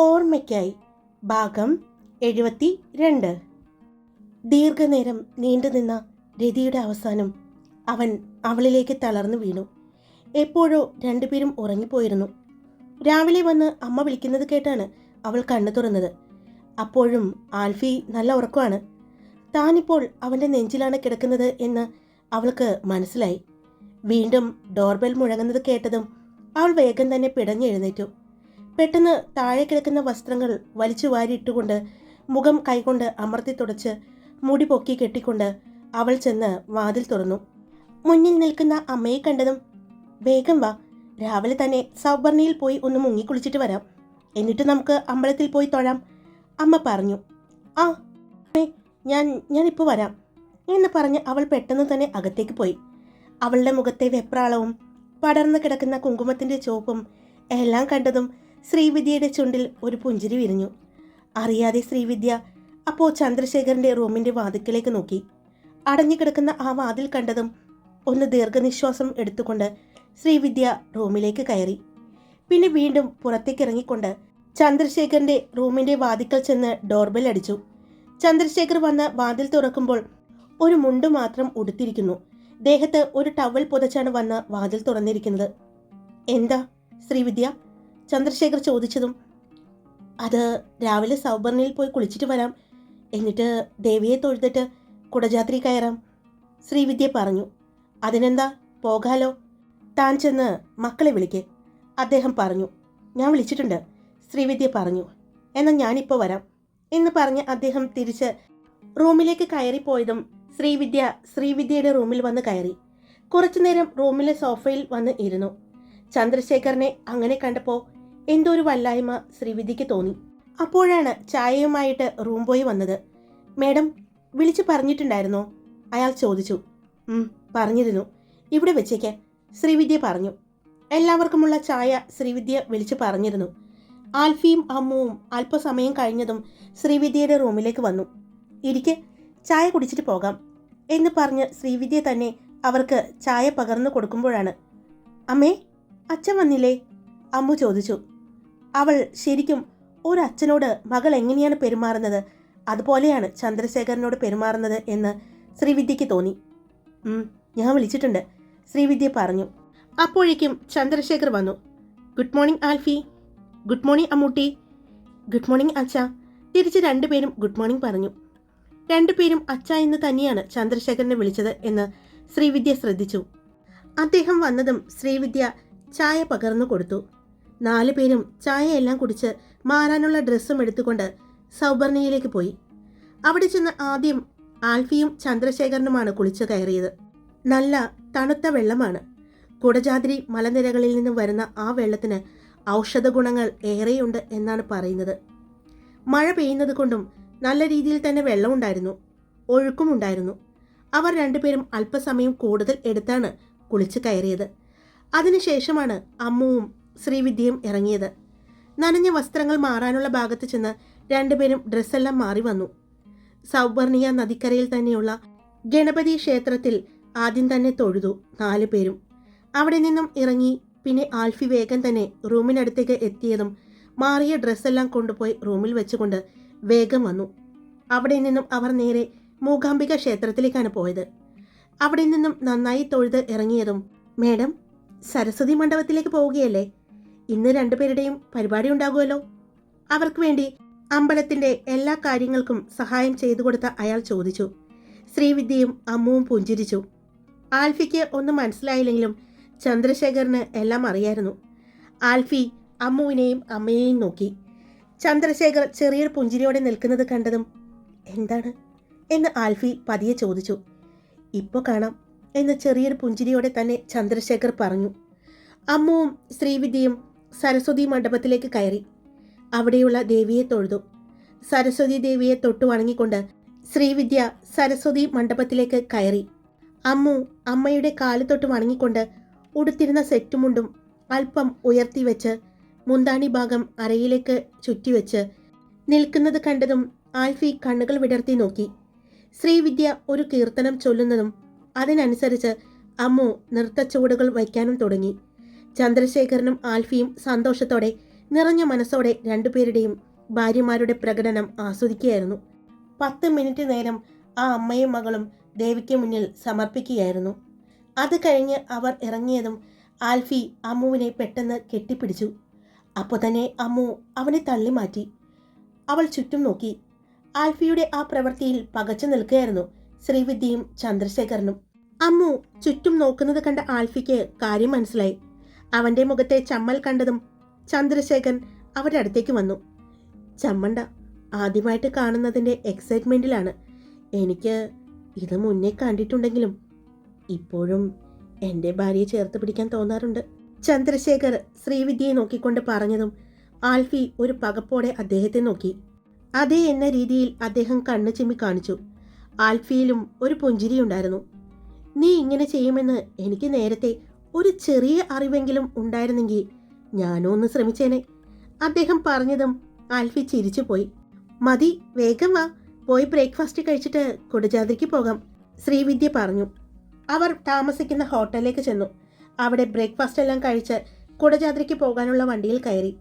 ഓർമ്മയ്ക്കായി. ഭാഗം എഴുപത്തി രണ്ട് ദീർഘനേരം നീണ്ടുനിന്ന രതിയുടെ അവസാനം അവൻ അവളിലേക്ക് തളർന്നു വീണു. എപ്പോഴോ രണ്ടുപേരും ഉറങ്ങിപ്പോയിരുന്നു. രാവിലെ വന്ന് അമ്മ വിളിക്കുന്നത് കേട്ടാണ് അവൾ കണ്ണു തുറന്നത്. അപ്പോഴും ആൽഫി നല്ല ഉറക്കമാണ്. താനിപ്പോൾ അവന്റെ നെഞ്ചിലാണ് കിടക്കുന്നത് എന്ന് അവൾക്ക് മനസ്സിലായി. വീണ്ടും ഡോർബെൽ മുഴങ്ങുന്നത് കേട്ടതും അവൾ വേഗം തന്നെ പിടഞ്ഞെഴുന്നേറ്റു. പെട്ടെന്ന് താഴെ കിടക്കുന്ന വസ്ത്രങ്ങൾ വലിച്ചു വാരിയിട്ടുകൊണ്ട് മുഖം കൈകൊണ്ട് അമർത്തി തുടച്ച് മുടി പൊക്കി കെട്ടിക്കൊണ്ട് അവൾ ചെന്ന് വാതിൽ തുറന്നു. മുന്നിൽ നിൽക്കുന്ന അമ്മയെ കണ്ടതും വേഗം വാ രാവിലെ തന്നെ സൗവർണിയിൽ പോയി ഒന്ന് മുങ്ങിക്കുളിച്ചിട്ട് വരാം. എന്നിട്ട് നമുക്ക് അമ്പലത്തിൽ പോയി തൊഴാം. അമ്മ പറഞ്ഞു ആ അമ്മേ ഞാൻ ഞാനിപ്പോൾ വരാം എന്ന് പറഞ്ഞ് അവൾ പെട്ടെന്ന് തന്നെ അകത്തേക്ക് പോയി. അവളുടെ മുഖത്തെ വെപ്രാളവും പടർന്നു കിടക്കുന്ന കുങ്കുമത്തിന്റെ ചുവപ്പും എല്ലാം കണ്ടതും ശ്രീവിദ്യയുടെ ചുണ്ടിൽ ഒരു പുഞ്ചിരി വിരിഞ്ഞു. അറിയാതെ ശ്രീവിദ്യ അപ്പോൾ ചന്ദ്രശേഖരന്റെ റൂമിന്റെ വാതിക്കലേക്ക് നോക്കി. അടഞ്ഞു കിടക്കുന്ന ആ വാതിൽ കണ്ടതും ഒന്ന് ദീർഘനിശ്വാസം എടുത്തുകൊണ്ട് ശ്രീവിദ്യ റൂമിലേക്ക് കയറി. പിന്നെ വീണ്ടും പുറത്തേക്ക് ഇറങ്ങിക്കൊണ്ട് ചന്ദ്രശേഖരന്റെ റൂമിന്റെ വാതിക്കൽ ചെന്ന് ഡോർബെൽ അടിച്ചു. ചന്ദ്രശേഖർ വന്ന് വാതിൽ തുറക്കുമ്പോൾ ഒരു മുണ്ട് മാത്രം ഉടുത്തിരിക്കുന്നു. ദേഹത്ത് ഒരു ടവൽ പുതച്ചാണ് വന്ന് വാതിൽ തുറന്നിരിക്കുന്നത്. എന്താ ശ്രീവിദ്യ? ചന്ദ്രശേഖർ ചോദിച്ചതും അത് രാവിലെ സൗബർണിയിൽ പോയി കുളിച്ചിട്ട് വരാം. എന്നിട്ട് ദേവിയെ തൊഴുതിട്ട് കുടജാത്രി കയറാം. ശ്രീവിദ്യ പറഞ്ഞു അതിനെന്താ? പോകാലോ. താൻ ചെന്ന് മക്കളെ വിളിക്കേ. അദ്ദേഹം പറഞ്ഞു ഞാൻ വിളിച്ചിട്ടുണ്ട്. ശ്രീവിദ്യ പറഞ്ഞു എന്നാൽ ഞാനിപ്പോൾ വരാം. എന്ന് പറഞ്ഞ് അദ്ദേഹം തിരിച്ച് റൂമിലേക്ക് കയറിപ്പോയതും ശ്രീവിദ്യ ശ്രീവിദ്യയുടെ റൂമിൽ വന്ന് കയറി. കുറച്ചുനേരം റൂമിലെ സോഫയിൽ വന്ന് ഇരുന്നു. ചന്ദ്രശേഖരനെ അങ്ങനെ കണ്ടപ്പോൾ എന്തോ ഒരു വല്ലായ്മ ശ്രീവിധിക്ക് തോന്നി. അപ്പോഴാണ് ചായയുമായിട്ട് റൂം ബോയ് വന്നത്. മേഡം വിളിച്ചു പറഞ്ഞിട്ടുണ്ടായിരുന്നോ? അയാൾ ചോദിച്ചു. "ഉം, പറഞ്ഞിരുന്നു. ഇവിടെ വെച്ചേക്ക് ശ്രീവിദ്യ പറഞ്ഞു. എല്ലാവർക്കുമുള്ള ചായ ശ്രീവിദ്യ വിളിച്ചു പറഞ്ഞിരുന്നു. ആൽഫിയും അമ്മുവും അല്പസമയം കഴിഞ്ഞതും ശ്രീവിദ്യയുടെ റൂമിലേക്ക് വന്നു. ഇരിക്ക് ചായ കുടിച്ചിട്ട് പോകാം എന്ന് പറഞ്ഞ് ശ്രീവിദ്യ തന്നെ അവർക്ക് ചായ പകർന്നു കൊടുക്കുമ്പോഴാണ്. അമ്മേ അച്ഛൻ വന്നില്ലേ? അമ്മു ചോദിച്ചു. അവൾ ശരിക്കും ഒരച്ഛനോട് മകൾ എങ്ങനെയാണ് പെരുമാറുന്നത്? അതുപോലെയാണ് ചന്ദ്രശേഖരനോട് പെരുമാറുന്നത് എന്ന് ശ്രീവിദ്യക്ക് തോന്നി. ഞാൻ വിളിച്ചിട്ടുണ്ട്. ശ്രീവിദ്യ പറഞ്ഞു. അപ്പോഴേക്കും ചന്ദ്രശേഖർ വന്നു. Good morning Alfie. Good morning Ammootty. Good morning അച്ഛ. തിരിച്ച് രണ്ടുപേരും ഗുഡ് മോർണിംഗ് പറഞ്ഞു. രണ്ടുപേരും അച്ഛ എന്ന് തന്നെയാണ് ചന്ദ്രശേഖരനെ വിളിച്ചത് എന്ന് ശ്രീവിദ്യ ശ്രദ്ധിച്ചു. അദ്ദേഹം വന്നതും ശ്രീവിദ്യ ചായ പകർന്നു കൊടുത്തു. നാലു പേരും ചായയെല്ലാം കുടിച്ച് മാറാനുള്ള ഡ്രസ്സും എടുത്തുകൊണ്ട് സൗബർണിയിലേക്ക് പോയി. അവിടെ ചെന്ന് ആദ്യം ആൽഫിയും ചന്ദ്രശേഖരനുമാണ് കുളിച്ച് കയറിയത്. നല്ല തണുത്ത വെള്ളമാണ്. കുടജാദ്രി മലനിരകളിൽ നിന്ന് വരുന്ന ആ വെള്ളത്തിന് ഔഷധ ഗുണങ്ങൾ ഏറെയുണ്ട് എന്നാണ് പറയുന്നത്. മഴ പെയ്യുന്നത് കൊണ്ടും നല്ല രീതിയിൽ തന്നെ വെള്ളമുണ്ടായിരുന്നു ഒഴുക്കുമുണ്ടായിരുന്നു അവർ രണ്ടുപേരും അല്പസമയം കൂടുതൽ എടുത്താണ് കുളിച്ച് കയറിയത്. അതിനുശേഷമാണ് അമ്മുവും ശ്രീവിദ്യയും ഇറങ്ങിയത്. നനഞ്ഞ വസ്ത്രങ്ങൾ മാറാനുള്ള ഭാഗത്ത് ചെന്ന് രണ്ടുപേരും ഡ്രസ്സെല്ലാം മാറി വന്നു. സൗവർണിയ നദിക്കരയിൽ തന്നെയുള്ള ഗണപതി ക്ഷേത്രത്തിൽ ആദ്യം തന്നെ തൊഴുതു നാലു പേരും. അവിടെ നിന്നും ഇറങ്ങി പിന്നെ ആൽഫി വേഗം തന്നെ റൂമിനടുത്തേക്ക് എത്തിയതും മാറിയ ഡ്രസ്സെല്ലാം കൊണ്ടുപോയി റൂമിൽ വെച്ചുകൊണ്ട് വേഗം വന്നു. അവിടെ നിന്നും അവർ നേരെ മൂകാംബിക ക്ഷേത്രത്തിലേക്കാണ് പോയത്. അവിടെ നിന്നും നന്നായി തൊഴുത് ഇറങ്ങിയതും മേഡം സരസ്വതി മണ്ഡപത്തിലേക്ക് പോവുകയല്ലേ? ഇന്ന് രണ്ടുപേരുടെയും പരിപാടി ഉണ്ടാകുമല്ലോ. അവർക്ക് വേണ്ടി അമ്പലത്തിന്റെ എല്ലാ കാര്യങ്ങൾക്കും സഹായം ചെയ്തു കൊടുത്ത അയാൾ ചോദിച്ചു. ശ്രീവിദ്യയും അമ്മുവും പുഞ്ചിരിച്ചു. ആൽഫിക്ക് ഒന്നും മനസ്സിലായില്ലെങ്കിലും ചന്ദ്രശേഖറിന് എല്ലാം അറിയായിരുന്നു. ആൽഫി അമ്മുവിനെയും അമ്മയെയും നോക്കി. ചന്ദ്രശേഖർ ചെറിയൊരു പുഞ്ചിരിയോടെ നിൽക്കുന്നത് കണ്ടതും എന്താണ് എന്ന് ആൽഫി പതിയെ ചോദിച്ചു. ഇപ്പോൾ കാണാം എന്ന് ചെറിയൊരു പുഞ്ചിരിയോടെ തന്നെ ചന്ദ്രശേഖർ പറഞ്ഞു. അമ്മുവും ശ്രീവിദ്യയും സരസ്വതി മണ്ഡപത്തിലേക്ക് കയറി. അവിടെയുള്ള ദേവിയെ തൊഴുതു. സരസ്വതി ദേവിയെ തൊട്ടു വണങ്ങിക്കൊണ്ട് ശ്രീവിദ്യ സരസ്വതി മണ്ഡപത്തിലേക്ക് കയറി. അമ്മു അമ്മയുടെ കാൽ തൊട്ട് വണങ്ങിക്കൊണ്ട് ഉടുത്തിരുന്ന സെറ്റുമുണ്ടും അല്പം ഉയർത്തി വെച്ച് മുന്താണി ഭാഗം അരയിലേക്ക് ചുറ്റിവെച്ച് നിൽക്കുന്നത് കണ്ടതും ആൽഫി കണ്ണുകൾ വിടർത്തി നോക്കി. ശ്രീവിദ്യ ഒരു കീർത്തനം ചൊല്ലുന്നതും അതിനനുസരിച്ച് അമ്മു നൃത്തച്ചുവടുകൾ വയ്ക്കാനും തുടങ്ങി. ചന്ദ്രശേഖരനും ആൽഫിയും സന്തോഷത്തോടെ നിറഞ്ഞ മനസ്സോടെ രണ്ടുപേരുടെയും ഭാര്യമാരുടെ പ്രകടനം ആസ്വദിക്കുകയായിരുന്നു. പത്ത് മിനിറ്റ് നേരം ആ അമ്മയും മകളും ദേവിക്ക് മുന്നിൽ സമർപ്പിക്കുകയായിരുന്നു. അത് കഴിഞ്ഞ് അവർ ഇറങ്ങിയതും ആൽഫി അമ്മുവിനെ പെട്ടെന്ന് കെട്ടിപ്പിടിച്ചു. അപ്പോൾ തന്നെ അമ്മു അവനെ തള്ളി മാറ്റി. അവൾ ചുറ്റും നോക്കി. ആൽഫിയുടെ ആ പ്രവൃത്തിയിൽ പകച്ചു നിൽക്കുകയായിരുന്നു ശ്രീവിദ്യയും ചന്ദ്രശേഖരനും. അമ്മു ചുറ്റും നോക്കുന്നത് കണ്ട ആൽഫിക്ക് കാര്യം മനസ്സിലായി. അവന്റെ മുഖത്തെ ചമ്മൽ കണ്ടതും ചന്ദ്രശേഖരൻ അവരുടെ അടുത്തേക്ക് വന്നു. ചമ്മണ്ട ആദ്യമായിട്ട് കാണുന്നതിന്റെ എക്സൈറ്റ്മെന്റിലാണ് എനിക്ക് ഇത് മുന്നേ കണ്ടിട്ടുണ്ടെങ്കിലും ഇപ്പോഴും എന്റെ ഭാര്യയെ ചേർത്ത് പിടിക്കാൻ തോന്നാറുണ്ട്. ചന്ദ്രശേഖർ ശ്രീവിദ്യയെ നോക്കിക്കൊണ്ട് പറഞ്ഞതും ആൽഫി ഒരു പകപ്പോടെ അദ്ദേഹത്തെ നോക്കി. അതേ എന്ന രീതിയിൽ അദ്ദേഹം കണ്ണു ചിമ്മി കാണിച്ചു. ആൽഫിയിലും ഒരു പുഞ്ചിരിയുണ്ടായിരുന്നു. നീ ഇങ്ങനെ ചെയ്യുമെന്ന് എനിക്ക് നേരത്തെ ഒരു ചെറിയ അറിവെങ്കിലും ഉണ്ടായിരുന്നെങ്കിൽ ഞാനും ഒന്ന് ശ്രമിച്ചേനെ. അദ്ദേഹം പറഞ്ഞതും ആൽഫി ചിരിച്ചു പോയി മതി വേഗം വാ. പോയി ബ്രേക്ക്ഫാസ്റ്റ് കഴിച്ചിട്ട് കൊടുജാതിക്ക് പോകാം ശ്രീവിദ്യ പറഞ്ഞു. അവർ താമസിക്കുന്ന ഹോട്ടലിലേക്ക് ചെന്നു. അവിടെ ബ്രേക്ക്ഫാസ്റ്റ് എല്ലാം കഴിച്ച് കുടജാദ്രിക്ക് പോകാനുള്ള വണ്ടിയിൽ കയറി.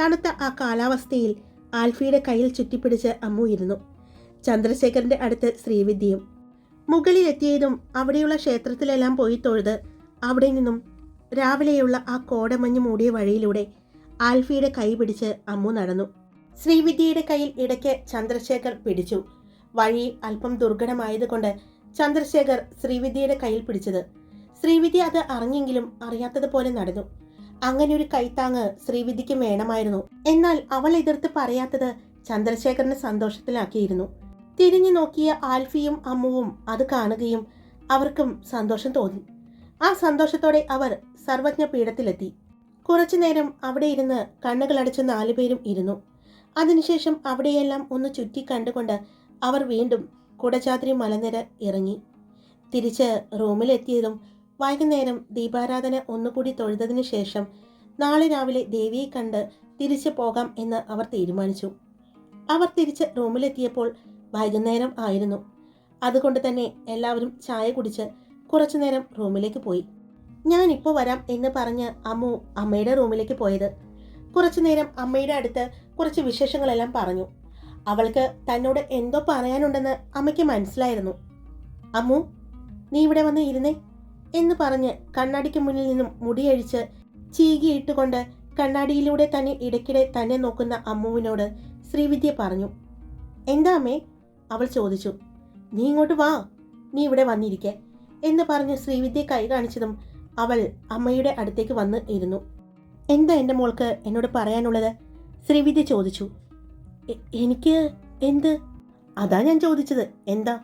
തണുത്ത ആ കാലാവസ്ഥയിൽ ആൽഫിയുടെ കയ്യിൽ ചുറ്റിപ്പിടിച്ച് അമ്മു ഇരുന്നു. ചന്ദ്രശേഖരന്റെ അടുത്ത് ശ്രീവിദ്യയും. മുകളിലെത്തിയതും അവിടെയുള്ള ക്ഷേത്രത്തിലെല്ലാം പോയി തൊഴുത് അവിടെ നിന്നും രാവിലെയുള്ള ആ കോടമഞ്ഞ് മൂടിയ വഴിയിലൂടെ ആൽഫിയുടെ കൈ പിടിച്ച് അമ്മു നടന്നു. ശ്രീവിദ്യയുടെ കയ്യിൽ ഇടയ്ക്ക് ചന്ദ്രശേഖർ പിടിച്ചു. വഴി അല്പം ദുർഘടമായതുകൊണ്ട് ചന്ദ്രശേഖർ ശ്രീവിദ്യയുടെ കയ്യിൽ പിടിച്ചത്. ശ്രീവിദ്യ അത് അറിഞ്ഞെങ്കിലും അറിയാത്തതുപോലെ നടന്നു. അങ്ങനെ ഒരു കൈത്താങ്ങ് ശ്രീവിദ്യക്ക് വേണമായിരുന്നു. എന്നാൽ അവൾ എതിർത്ത് പറയാത്തത് ചന്ദ്രശേഖരനെ സന്തോഷത്തിലാക്കിയിരുന്നു. തിരിഞ്ഞു നോക്കിയ ആൽഫിയും അമ്മുവും അത് കാണുകയും അവർക്കും സന്തോഷം തോന്നി. ആ സന്തോഷത്തോടെ അവർ സർവജ്ഞ പീഠത്തിലെത്തി കുറച്ചു നേരം അവിടെ ഇരുന്ന് കണ്ണുകളടച്ച് നാലുപേരും ഇരുന്നു. അതിനുശേഷം അവിടെയെല്ലാം ഒന്ന് ചുറ്റി കണ്ടുകൊണ്ട് അവർ വീണ്ടും കുടചാദ്രി മലനിര ഇറങ്ങി. തിരിച്ച് റൂമിലെത്തിയതും വൈകുന്നേരം ദീപാരാധന ഒന്നുകൂടി തൊഴുതതിനു ശേഷം നാളെ രാവിലെ ദേവിയെ കണ്ട് തിരിച്ചു പോകാം എന്ന് അവർ തീരുമാനിച്ചു. അവർ തിരിച്ച് റൂമിലെത്തിയപ്പോൾ വൈകുന്നേരം ആയിരുന്നു. അതുകൊണ്ട് തന്നെ എല്ലാവരും ചായ കുടിച്ച് കുറച്ചു നേരം റൂമിലേക്ക് പോയി. ഞാൻ ഇപ്പോൾ വരാം എന്ന് പറഞ്ഞ് അമ്മു അമ്മയുടെ റൂമിലേക്ക് പോയത്. കുറച്ചു നേരം അമ്മയുടെ അടുത്ത് കുറച്ച് വിശേഷങ്ങളെല്ലാം പറഞ്ഞു. അവൾക്ക് തന്നോട് എന്തോ പറയാനുണ്ടെന്ന് അമ്മയ്ക്ക് മനസ്സിലായിരുന്നു. അമ്മു നീ ഇവിടെ വന്ന് ഇരുന്നേ എന്ന് പറഞ്ഞ് കണ്ണാടിക്ക് മുന്നിൽ നിന്നും മുടിയഴിച്ച് ചീകിയിട്ടുകൊണ്ട് കണ്ണാടിയിലൂടെ തന്നെ ഇടയ്ക്കിടെ തന്നെ നോക്കുന്ന അമ്മുവിനോട് ശ്രീവിദ്യ പറഞ്ഞു. എന്താ അമ്മേ? അവൾ ചോദിച്ചു. നീ ഇങ്ങോട്ട് വാ. നീ ഇവിടെ വന്നിരിക്കെ. എന്ന് പറഞ്ഞ് ശ്രീവിദ്യ കൈ കാണിച്ചതും അവൾ അമ്മയുടെ അടുത്തേക്ക് വന്ന് ഇരുന്നു. എന്താ എന്റെ മോൾക്ക് എന്നോട് പറയാനുള്ളത്? ശ്രീവിദ്യ ചോദിച്ചു. എനിക്ക് എന്ത്? അതാ ഞാൻ ചോദിച്ചത്. എന്താ?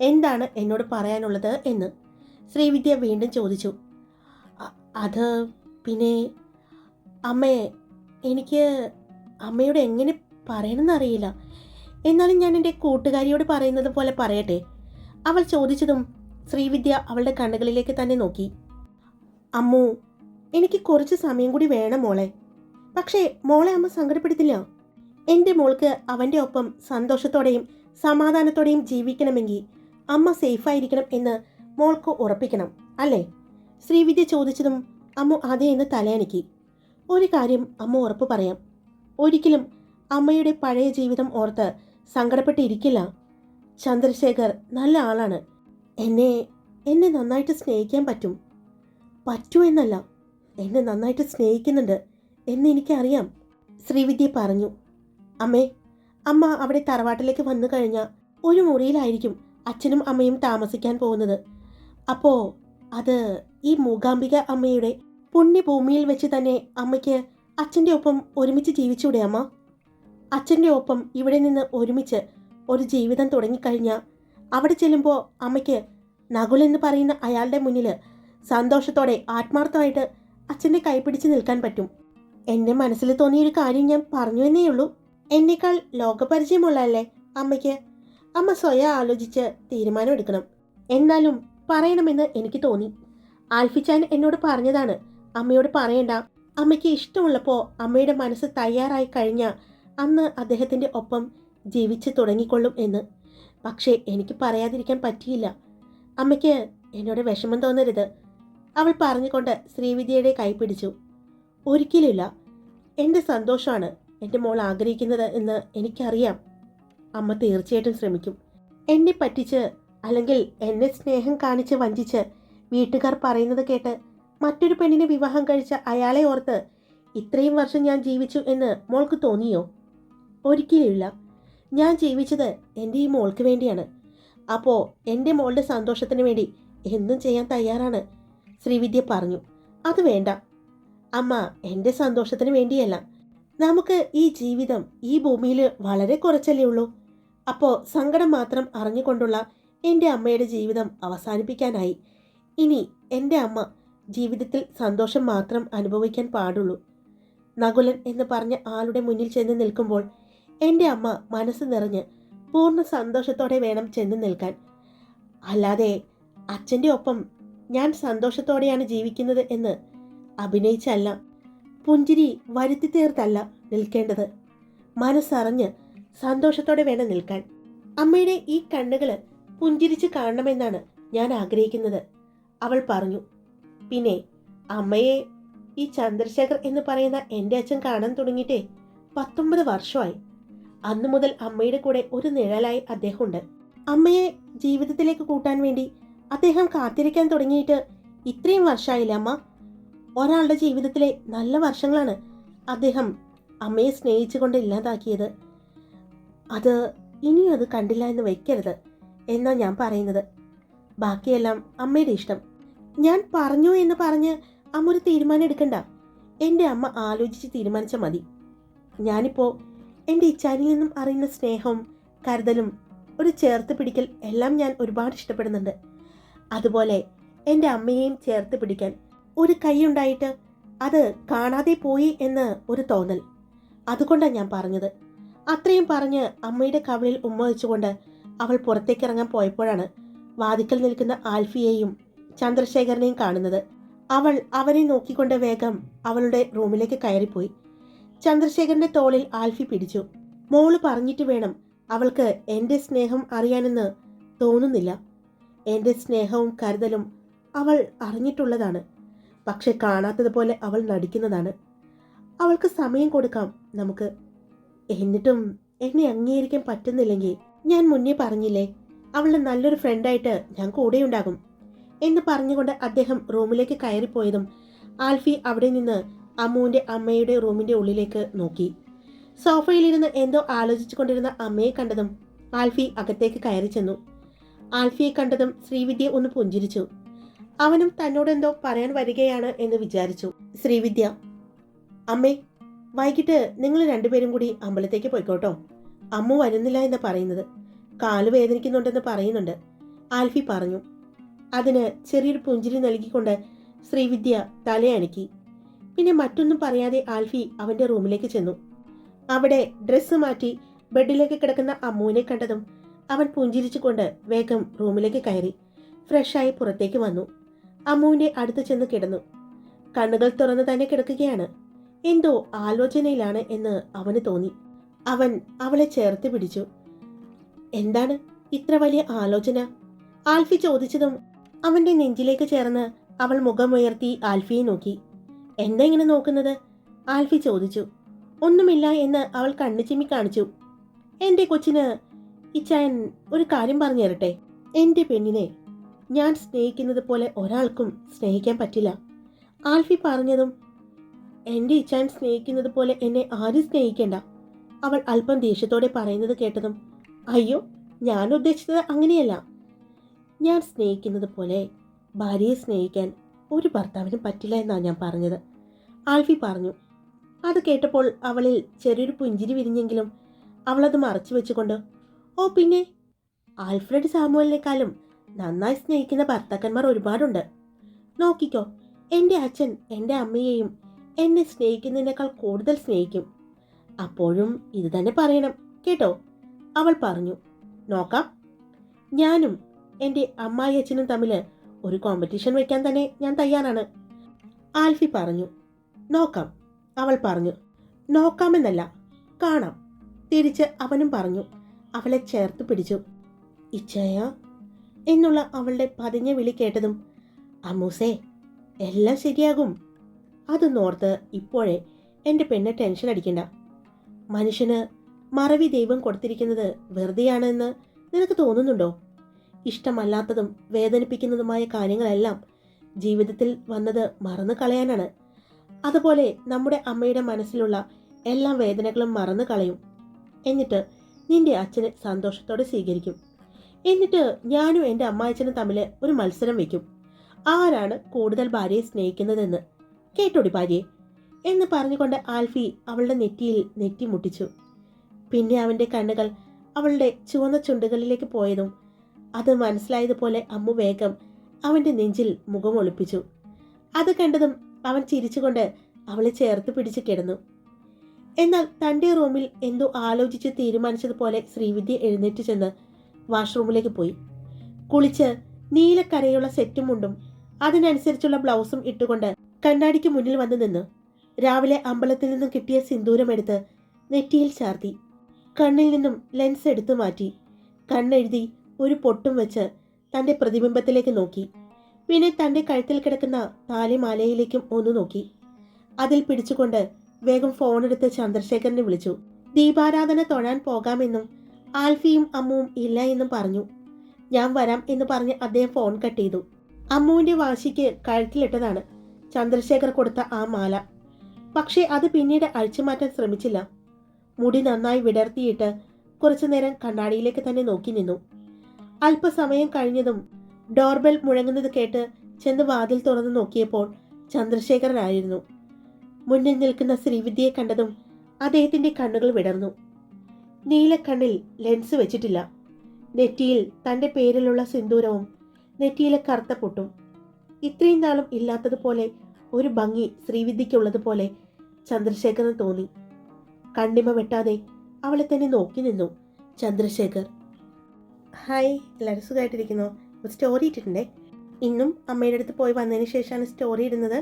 എന്താണ് എന്നോട് പറയാനുള്ളത് എന്ന് ശ്രീവിദ്യ വീണ്ടും ചോദിച്ചു. അത് പിന്നെ അമ്മയെ എനിക്ക് അമ്മയോട് എങ്ങനെ പറയണമെന്നറിയില്ല എന്നാലും ഞാൻ എന്റെ കൂട്ടുകാരിയോട് പറയുന്നത് പോലെ പറയട്ടെ? അവൾ ചോദിച്ചതും ശ്രീവിദ്യ അവളുടെ കണ്ണുകളിലേക്ക് തന്നെ നോക്കി. അമ്മു എനിക്ക് കുറച്ച് സമയം കൂടി വേണം മോളെ. പക്ഷേ മോളെ അമ്മ സങ്കടപ്പെടുത്തില്ല. എന്റെ മോൾക്ക് അവന്റെ ഒപ്പം സന്തോഷത്തോടെയും സമാധാനത്തോടെയും ജീവിക്കണമെങ്കിൽ അമ്മ സേഫായിരിക്കണം എന്ന് മോൾക്ക് ഉറപ്പിക്കണം അല്ലേ? ശ്രീവിദ്യ ചോദിച്ചതും അമ്മു അതേ എന്ന് തലയണക്കി. ഒരു കാര്യം അമ്മ ഉറപ്പ് പറയാം. ഒരിക്കലും അമ്മയുടെ പഴയ ജീവിതം ഓർത്ത് സങ്കടപ്പെട്ടിരിക്കില്ല. ചന്ദ്രശേഖർ നല്ല ആളാണ്. എന്നെ എന്നെ നന്നായിട്ട് സ്നേഹിക്കാൻ പറ്റും. പറ്റൂ എന്നല്ല. എന്നെ നന്നായിട്ട് സ്നേഹിക്കുന്നുണ്ട് എന്ന് എനിക്കറിയാം. ശ്രീവിദ്യ പറഞ്ഞു. അമ്മേ അമ്മ അവിടെ തറവാട്ടിലേക്ക് വന്നു കഴിഞ്ഞാൽ ഒരു മുറിയിലായിരിക്കും അച്ഛനും അമ്മയും താമസിക്കാൻ പോകുന്നത്. അപ്പോൾ അത് ഈ മൂകാംബിക അമ്മയുടെ പുണ്യഭൂമിയിൽ വെച്ച് തന്നെ അമ്മയ്ക്ക് അച്ഛന്റെ ഒപ്പം ഒരുമിച്ച് ജീവിച്ചൂടെ അമ്മ? അച്ഛന്റെ ഒപ്പം ഇവിടെ നിന്ന് ഒരുമിച്ച് ഒരു ജീവിതം തുടങ്ങിക്കഴിഞ്ഞാൽ അവിടെ ചെല്ലുമ്പോൾ അമ്മയ്ക്ക് നകുൽ എന്ന് പറയുന്ന അയാളുടെ മുന്നിൽ സന്തോഷത്തോടെ ആത്മാർത്ഥമായിട്ട് അച്ഛന്റെ കൈപിടിച്ച് നിൽക്കാൻ പറ്റും. എന്റെ മനസ്സിൽ തോന്നിയൊരു കാര്യം ഞാൻ പറഞ്ഞു എന്നേ ഉള്ളൂ. എന്നേക്കാൾ ലോകപരിചയമുള്ളതല്ലേ അമ്മയ്ക്ക്? അമ്മ സ്വയം ആലോചിച്ച് തീരുമാനമെടുക്കണം എന്നാലും പറയണമെന്ന് എനിക്ക് തോന്നി. ആൽഫിച്ചാൻ എന്നോട് പറഞ്ഞതാണ് അമ്മയോട് പറയണ്ട. അമ്മയ്ക്ക് ഇഷ്ടമുള്ളപ്പോൾ അമ്മയുടെ മനസ്സ് തയ്യാറായി കഴിഞ്ഞാൽ അന്ന് അദ്ദേഹത്തിന്റെ ഒപ്പം ജീവിച്ച് തുടങ്ങിക്കൊള്ളും എന്ന്. പക്ഷേ എനിക്ക് പറയാതിരിക്കാൻ പറ്റിയില്ല. അമ്മയ്ക്ക് എന്നോട് വിഷമം തോന്നരുത്. അവൾ പറഞ്ഞുകൊണ്ട് ശ്രീവിദ്യയുടെ കൈ പിടിച്ചു. ഒരിക്കലുമില്ല. എന്റെ സന്തോഷമാണ് എന്റെ മോൾ ആഗ്രഹിക്കുന്നത് എന്ന് എനിക്കറിയാം. അമ്മ തീർച്ചയായിട്ടും ശ്രമിക്കും. എന്നെ പറ്റിച്ച് അല്ലെങ്കിൽ എന്നെ സ്നേഹം കാണിച്ച് വഞ്ചിച്ച് വീട്ടുകാർ പറയുന്നത് കേട്ട് മറ്റൊരു പെണ്ണിനെ വിവാഹം കഴിച്ച അയാളെ ഓർത്ത് ഇത്രയും വർഷം ഞാൻ ജീവിച്ചു എന്ന് മോൾക്ക് തോന്നിയോ? ഒരിക്കലുമില്ല. ഞാൻ ജീവിച്ചത് എന്റെ ഈ മോൾക്ക് വേണ്ടിയാണ്. അപ്പോൾ എന്റെ മോളുടെ സന്തോഷത്തിന് വേണ്ടി എന്നും ചെയ്യാൻ തയ്യാറാണ് ശ്രീവിദ്യ പറഞ്ഞു. അത് വേണ്ട. അമ്മ എന്റെ സന്തോഷത്തിന് വേണ്ടിയല്ല. നമുക്ക് ഈ ജീവിതം ഈ ഭൂമിയിൽ വളരെ കുറച്ചല്ലേ ഉള്ളൂ? അപ്പോൾ സങ്കടം മാത്രം അറിഞ്ഞുകൊണ്ടുള്ള എന്റെ അമ്മയുടെ ജീവിതം അവസാനിപ്പിക്കാനായി. ഇനി എന്റെ അമ്മ ജീവിതത്തിൽ സന്തോഷം മാത്രം അനുഭവിക്കാൻ പാടുള്ളൂ. നകുലൻ എന്ന് പറഞ്ഞ ആളുടെ മുന്നിൽ ചെന്ന് നിൽക്കുമ്പോൾ എന്റെ അമ്മ മനസ്സ് നിറഞ്ഞ് പൂർണ സന്തോഷത്തോടെ വേണം ചെന്ന് നിൽക്കാൻ. അല്ലാതെ അച്ഛന്റെ ഒപ്പം ഞാൻ സന്തോഷത്തോടെയാണ് ജീവിക്കുന്നത് എന്ന് അഭിനയിച്ചല്ല പുഞ്ചിരി വരുത്തി തീർത്തല്ല നിൽക്കേണ്ടത്. മനസ്സറിഞ്ഞ് സന്തോഷത്തോടെ വേണം നിൽക്കാൻ. അമ്മയുടെ ഈ കണ്ണുകൾ പുഞ്ചിരിച്ച് കാണണമെന്നാണ് ഞാൻ ആഗ്രഹിക്കുന്നത് അവൾ പറഞ്ഞു. പിന്നെ അമ്മയെ ഈ ചന്ദ്രശേഖർ എന്ന് പറയുന്ന എന്റെ അച്ഛൻ കാണാൻ തുടങ്ങിയിട്ടേ പത്തൊമ്പത് വർഷമായി. അന്നു മുതൽ അമ്മയുടെ കൂടെ ഒരു നിഴലായി അദ്ദേഹമുണ്ട്. അമ്മയെ ജീവിതത്തിലേക്ക് കൂട്ടാൻ വേണ്ടി അദ്ദേഹം കാത്തിരിക്കാൻ തുടങ്ങിയിട്ട് ഇത്രയും വർഷമായില്ല അമ്മ? ഒരാളുടെ ജീവിതത്തിലെ നല്ല വർഷങ്ങളാണ് അദ്ദേഹം അമ്മയെ സ്നേഹിച്ചുകൊണ്ട് ഇല്ലാതാക്കിയത്. അത് ഇനിയും അത് കണ്ടില്ല എന്ന് വയ്ക്കരുത് എന്നാ ഞാൻ പറയുന്നത്. ബാക്കിയെല്ലാം അമ്മയുടെ ഇഷ്ടം. ഞാൻ പറഞ്ഞു എന്ന് പറഞ്ഞ് അമ്മ ഒരു തീരുമാനം എടുക്കണ്ട. എന്റെ അമ്മ ആലോചിച്ച് തീരുമാനിച്ചാൽ മതി. ഞാനിപ്പോൾ എന്റെ ഇച്ചാനിൽ നിന്നും അറിയുന്ന സ്നേഹവും കരുതലും ഒരു ചേർത്ത് പിടിക്കൽ എല്ലാം ഞാൻ ഒരുപാട് ഇഷ്ടപ്പെടുന്നുണ്ട്. അതുപോലെ എന്റെ അമ്മയെയും ചേർത്ത് പിടിക്കാൻ ഒരു കൈയുണ്ടായിട്ട് അത് കാണാതെ പോയി എന്ന് ഒരു തോന്നൽ. അതുകൊണ്ടാണ് ഞാൻ പറഞ്ഞത്. അത്രയും പറഞ്ഞ് അമ്മയുടെ കവിളിൽ ഉമ്മ വെച്ചുകൊണ്ട് അവൾ പുറത്തേക്ക് ഇറങ്ങാൻ പോയപ്പോഴാണ് വാതിക്കൽ നിൽക്കുന്ന ആൽഫിയെയും ചന്ദ്രശേഖരനെയും കാണുന്നത്. അവൾ അവനെ നോക്കിക്കൊണ്ട് വേഗം അവളുടെ റൂമിലേക്ക് കയറിപ്പോയി. ചന്ദ്രശേഖരന്റെ തോളിൽ ആൽഫി പിടിച്ചു. മോൾ പറഞ്ഞിട്ട് വേണം അവൾക്ക് എന്റെ സ്നേഹം അറിയാനെന്ന് തോന്നുന്നില്ല. എന്റെ സ്നേഹവും കരുതലും അവൾ അറിഞ്ഞിട്ടുള്ളതാണ്. പക്ഷെ കാണാത്തതുപോലെ അവൾ നടിക്കുന്നതാണ്. അവൾക്ക് സമയം കൊടുക്കാം നമുക്ക്. എന്നിട്ടും എന്നെ അംഗീകരിക്കാൻ പറ്റുന്നില്ലെങ്കിൽ ഞാൻ മുന്നേ പറഞ്ഞില്ലേ അവളുടെ നല്ലൊരു ഫ്രണ്ടായിട്ട് ഞാൻ കൂടെയുണ്ടാകും എന്ന് പറഞ്ഞുകൊണ്ട് അദ്ദേഹം റൂമിലേക്ക് കയറിപ്പോയതും ആൽഫി അവിടെ നിന്ന് അമ്മുവിന്റെ അമ്മയുടെ റൂമിന്റെ ഉള്ളിലേക്ക് നോക്കി. സോഫയിലിരുന്ന് എന്തോ ആലോചിച്ചു കൊണ്ടിരുന്ന അമ്മയെ കണ്ടതും ആൽഫി അകത്തേക്ക് കയറി ചെന്നു. ആൽഫിയെ കണ്ടതും ശ്രീവിദ്യ ഒന്ന് പുഞ്ചിരിച്ചു. അവനും തന്നോടെന്തോ പറയാൻ വരികയാണ് എന്ന് വിചാരിച്ചു. ശ്രീവിദ്യ അമ്മേ വൈകിട്ട് നിങ്ങൾ രണ്ടുപേരും കൂടി അമ്പലത്തേക്ക് പോയിക്കോട്ടോ. അമ്മ വരുന്നില്ല എന്ന് പറയുന്നത്. കാൽ വേദനിക്കുന്നുണ്ടെന്ന് പറയുന്നുണ്ട്. ആൽഫി പറഞ്ഞു. അതിന് ചെറിയൊരു പുഞ്ചിരി നൽകിക്കൊണ്ട് ശ്രീവിദ്യ തലയണക്കി പിന്നെ മറ്റൊന്നും പറയാതെ ആൽഫി അവന്റെ റൂമിലേക്ക് ചെന്നു. അവിടെ ഡ്രസ്സ് മാറ്റി ബെഡിലേക്ക് കിടക്കുന്ന അമ്മുവിനെ കണ്ടതും അവൻ പുഞ്ചിരിച്ചുകൊണ്ട് വേഗം റൂമിലേക്ക് കയറി. ഫ്രഷായി പുറത്തേക്ക് വന്നു. അമ്മുവിന്റെ അടുത്ത് ചെന്ന് കിടന്നു. കണ്ണുകൾ തുറന്ന് തന്നെ കിടക്കുകയാണ്. എന്തോ ആലോചനയിലാണ് എന്ന് അവന് തോന്നി. അവൻ അവളെ ചേർത്ത് പിടിച്ചു. എന്താണ് ഇത്ര വലിയ ആലോചന? ആൽഫി ചോദിച്ചതും അവന്റെ നെഞ്ചിലേക്ക് ചേർന്ന് അവൾ മുഖമുയർത്തി ആൽഫിയെ നോക്കി. എന്താ ഇങ്ങനെ നോക്കുന്നത്? ആൽഫി ചോദിച്ചു. ഒന്നുമില്ല എന്ന് അവൾ കണ്ണു ചിമ്മി കാണിച്ചു. എന്റെ കൊച്ചിന് ഇച്ചായൻ ഒരു കാര്യം പറഞ്ഞു തരട്ടെ? എന്റെ പെണ്ണിനെ ഞാൻ സ്നേഹിക്കുന്നത് പോലെ ഒരാൾക്കും സ്നേഹിക്കാൻ പറ്റില്ല. ആൽഫി പറഞ്ഞതും എന്റെ ഇച്ചാൻ സ്നേഹിക്കുന്നത് പോലെ എന്നെ ആരും സ്നേഹിക്കേണ്ട. അവൾ അല്പം ദേഷ്യത്തോടെ പറയുന്നത് കേട്ടതും അയ്യോ ഞാൻ ഉദ്ദേശിച്ചത് അങ്ങനെയല്ല. ഞാൻ സ്നേഹിക്കുന്നത് പോലെ ഭാര്യയെ സ്നേഹിക്കാൻ ഒരു ഭർത്താവിനും പറ്റില്ല എന്നാണ് ഞാൻ പറഞ്ഞത്. ആൽഫി പറഞ്ഞു അത് കേട്ടപ്പോൾ അവളിൽ ചെറിയൊരു പുഞ്ചിരി വിരിഞ്ഞെങ്കിലും അവളത് മറച്ചു വെച്ചുകൊണ്ട് ഓ പിന്നെ ആൽഫ്രഡ് സാമുവലിനേക്കാളും നന്നായി സ്നേഹിക്കുന്ന ഭർത്താക്കന്മാർ ഒരുപാടുണ്ട്. നോക്കിക്കോ എന്റെ അച്ഛൻ എന്റെ അമ്മയെയും എന്നെ സ്നേഹിക്കുന്നതിനേക്കാൾ കൂടുതൽ സ്നേഹിക്കും. അപ്പോഴും ഇത് തന്നെ പറയണം കേട്ടോ? അവൾ പറഞ്ഞു നോക്കാം. ഞാനും എന്റെ അമ്മായി അച്ഛനും തമ്മിൽ ഒരു കോമ്പറ്റീഷൻ വയ്ക്കാൻ തന്നെ ഞാൻ തയ്യാറാണ്. ആൽഫി പറഞ്ഞു നോക്കാം. അവൾ പറഞ്ഞു നോക്കാമെന്നല്ല കാണാം. തിരിച്ച് അവനും പറഞ്ഞു അവളെ ചേർത്ത് പിടിച്ചു. ഇച്ചയ? എന്നുള്ള അവളുടെ പതിഞ്ഞ വിളി കേട്ടതും അമ്മൂസേ എല്ലാം ശരിയാകും. അത് നോർത്ത് ഇപ്പോഴേ എന്റെ പെണ്ണ് ടെൻഷൻ അടിക്കണ്ട. മനുഷ്യന് മറവി ദൈവം കൊടുത്തിരിക്കുന്നത് വെറുതെയാണെന്ന് നിനക്ക് തോന്നുന്നുണ്ടോ? ഇഷ്ടമല്ലാത്തതും വേദനിപ്പിക്കുന്നതുമായ കാര്യങ്ങളെല്ലാം ജീവിതത്തിൽ വന്നത് മറന്നു കളയാനാണ്. അതുപോലെ നമ്മുടെ അമ്മയുടെ മനസ്സിലുള്ള എല്ലാ വേദനകളും മറന്നു കളയും. എന്നിട്ട് നിന്റെ അച്ഛനെ സന്തോഷത്തോടെ സ്വീകരിക്കും. എന്നിട്ട് ഞാനും എന്റെ അമ്മായച്ചനും തമ്മിൽ ഒരു മത്സരം വയ്ക്കും ആരാണ് കൂടുതൽ ഭാര്യയെ സ്നേഹിക്കുന്നതെന്ന്? കേട്ടോടി ഭാര്യയെ. എന്ന് പറഞ്ഞുകൊണ്ട് ആൽഫി അവളുടെ നെറ്റിയിൽ നെറ്റി മുട്ടിച്ചു പിന്നെ അവന്റെ കണ്ണുകൾ അവളുടെ ചുവന്ന ചുണ്ടുകളിലേക്ക് പോയതും അത് മനസ്സിലായതുപോലെ അമ്മു വേഗം അവന്റെ നെഞ്ചിൽ മുഖം ഒളിപ്പിച്ചു. അത് കണ്ടതും അവൻ ചിരിച്ചുകൊണ്ട് അവളെ ചേർത്ത് പിടിച്ച് കിടന്നു. എന്നാൽ തന്റെ റൂമിൽ എന്തോ ആലോചിച്ച് തീരുമാനിച്ചതുപോലെ ശ്രീവിദ്യ എഴുന്നേറ്റ് ചെന്ന് വാഷ്റൂമിലേക്ക് പോയി. കുളിച്ച് നീലക്കരയുള്ള സെറ്റും മുണ്ടും അതിനനുസരിച്ചുള്ള ബ്ലൗസും ഇട്ടുകൊണ്ട് കണ്ണാടിക്ക് മുന്നിൽ വന്ന് നിന്ന്. രാവിലെ അമ്പലത്തിൽ നിന്നും കിട്ടിയ സിന്ദൂരം സിന്ദൂരമെടുത്ത് നെറ്റിയിൽ ചാർത്തി. കണ്ണിൽ നിന്നും ലെൻസ് എടുത്തു മാറ്റി. കണ്ണെഴുതി ഒരു പൊട്ടും വെച്ച് തന്റെ പ്രതിബിംബത്തിലേക്ക് നോക്കി. പിന്നെ തന്റെ കഴുത്തിൽ കിടക്കുന്ന താലിമാലയിലേക്കും ഒന്ന് നോക്കി. അതിൽ പിടിച്ചുകൊണ്ട് വേഗം ഫോണെടുത്ത് ചന്ദ്രശേഖരനെ വിളിച്ചു. ദീപാരാധന തൊഴാൻ പോകാമെന്നും ആൽഫിയും അമ്മുവും ഇല്ല എന്നും പറഞ്ഞു. ഞാൻ വരാം എന്ന് പറഞ്ഞ് അദ്ദേഹം ഫോൺ കട്ട് ചെയ്തു. അമ്മുവിന്റെ വാശിക്ക് കഴുത്തിലിട്ടതാണ് ചന്ദ്രശേഖർ കൊടുത്ത ആ മാല. പക്ഷേ അത് പിന്നീട് അഴിച്ചു മാറ്റാൻ ശ്രമിച്ചില്ല. മുടി നന്നായി വിടർത്തിയിട്ട് കുറച്ചു നേരം കണ്ണാടിയിലേക്ക് തന്നെ നോക്കി നിന്നു. അല്പസമയം കഴിഞ്ഞതും ഡോർബെൽ മുഴങ്ങുന്നത് കേട്ട് ചെന്ന് വാതിൽ തുറന്നു നോക്കിയപ്പോൾ ചന്ദ്രശേഖരനായിരുന്നു. മുന്നിൽ നിൽക്കുന്ന ശ്രീവിദ്യയെ കണ്ടതും അദ്ദേഹത്തിന്റെ കണ്ണുകൾ വിടർന്നു. നീലക്കണ്ണിൽ ലെൻസ് വെച്ചിട്ടില്ല. നെറ്റിയിൽ തന്റെ പേരിലുള്ള സിന്ദൂരവും നെറ്റിയിലെ കറുത്ത പൊട്ടും. ഇത്രയും നാളും ഇല്ലാത്തതുപോലെ ഒരു ഭംഗി ശ്രീവിദ്യയ്ക്കുള്ളതുപോലെ ചന്ദ്രശേഖരന് തോന്നി. കണ്ണിമ വെട്ടാതെ അവളെ തന്നെ നോക്കി നിന്നു ചന്ദ്രശേഖർ. ഹായ് എല്ലാവരും സുഖമായിട്ടിരിക്കുന്നു ഒരു സ്റ്റോറി ഇട്ടിട്ടുണ്ടേ. ഇന്നും അമ്മയുടെ അടുത്ത് പോയി വന്നതിന് ശേഷമാണ് സ്റ്റോറി ഇടുന്നത്.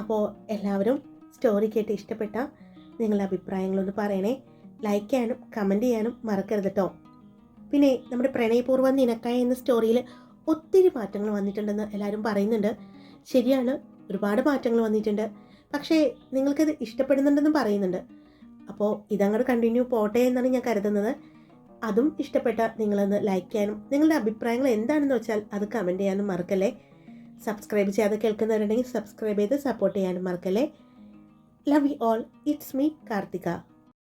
അപ്പോൾ എല്ലാവരും സ്റ്റോറി കേട്ട് ഇഷ്ടപ്പെട്ട നിങ്ങളുടെ അഭിപ്രായങ്ങളൊന്ന് പറയണേ. ലൈക്ക് ചെയ്യാനും കമന്റ് ചെയ്യാനും മറക്കരുത് കേട്ടോ പിന്നെ നമ്മുടെ പ്രണയപൂർവം നിനക്കായ എന്ന സ്റ്റോറിയിൽ ഒത്തിരി മാറ്റങ്ങൾ വന്നിട്ടുണ്ടെന്ന് എല്ലാവരും പറയുന്നുണ്ട്. ശരിയാണ് ഒരുപാട് മാറ്റങ്ങൾ വന്നിട്ടുണ്ട്. പക്ഷേ നിങ്ങൾക്കത് ഇഷ്ടപ്പെടുന്നുണ്ടെന്നും പറയുന്നുണ്ട്. അപ്പോൾ ഇതങ്ങോട്ട് കണ്ടിന്യൂ പോട്ടെ എന്നാണ് ഞാൻ കരുതുന്നത്. അതും ഇഷ്ടപ്പെട്ട നിങ്ങളൊന്ന് ലൈക്ക് ചെയ്യാനും നിങ്ങളുടെ അഭിപ്രായങ്ങൾ എന്താണെന്ന് വെച്ചാൽ അത് കമന്റ് ചെയ്യാനും മറക്കല്ലേ? സബ്സ്ക്രൈബ് ചെയ്യാതെ കേൾക്കുന്നവരുണ്ടെങ്കിൽ സബ്സ്ക്രൈബ് ചെയ്ത് സപ്പോർട്ട് ചെയ്യാനും മറക്കല്ലേ? Love you all it's me Karthika